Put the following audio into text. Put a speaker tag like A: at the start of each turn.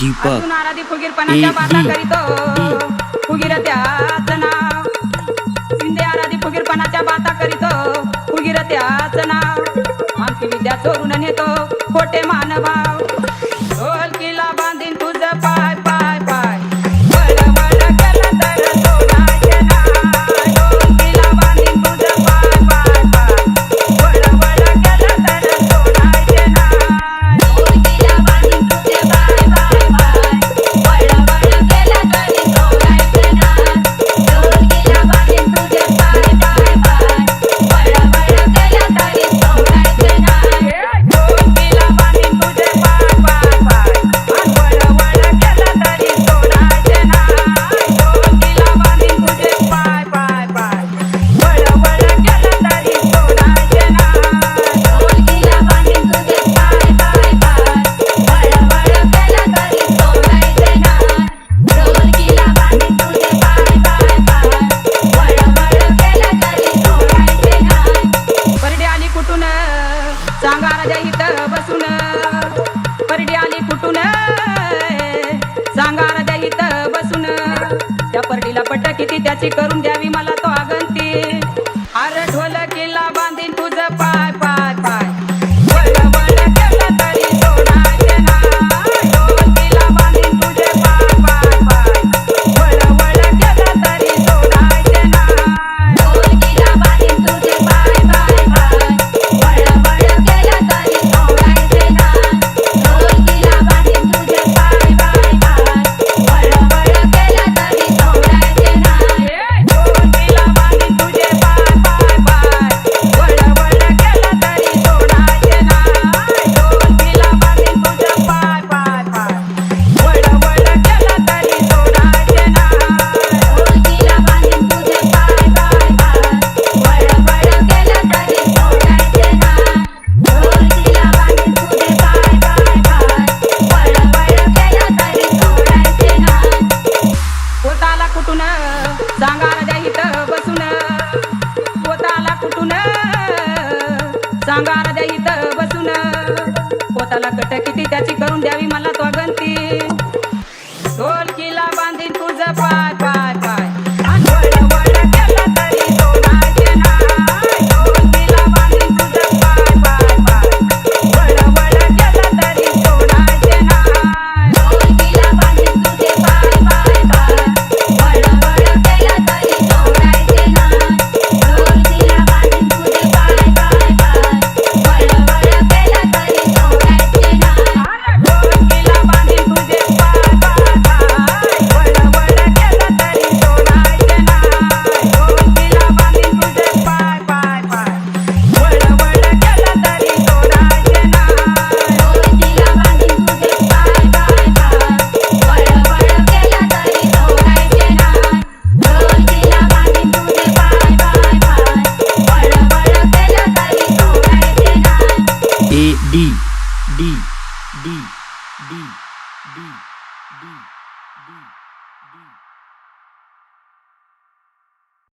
A: दीपक. फुगीरपणाच्या फुगीर त्याच नाव. आराधी फुगीरपणाच्या बाता करीत. फुगीर त्याच नाव. आमची विद्या चोरून नेतो. खोटे सांगा द्या इथं बसून. त्या पर्टीला पट्टा किती त्याची करून द्यावी. मला कुठून? सांगा राजा इथं बसून. पोताला कुठून? सांगा राजा इथं बसून. पोताला कट किती त्याची करून द्यावी मला तो गंती ढोलकीला बांधीन तुझं
B: पाठ. B B
C: B B B B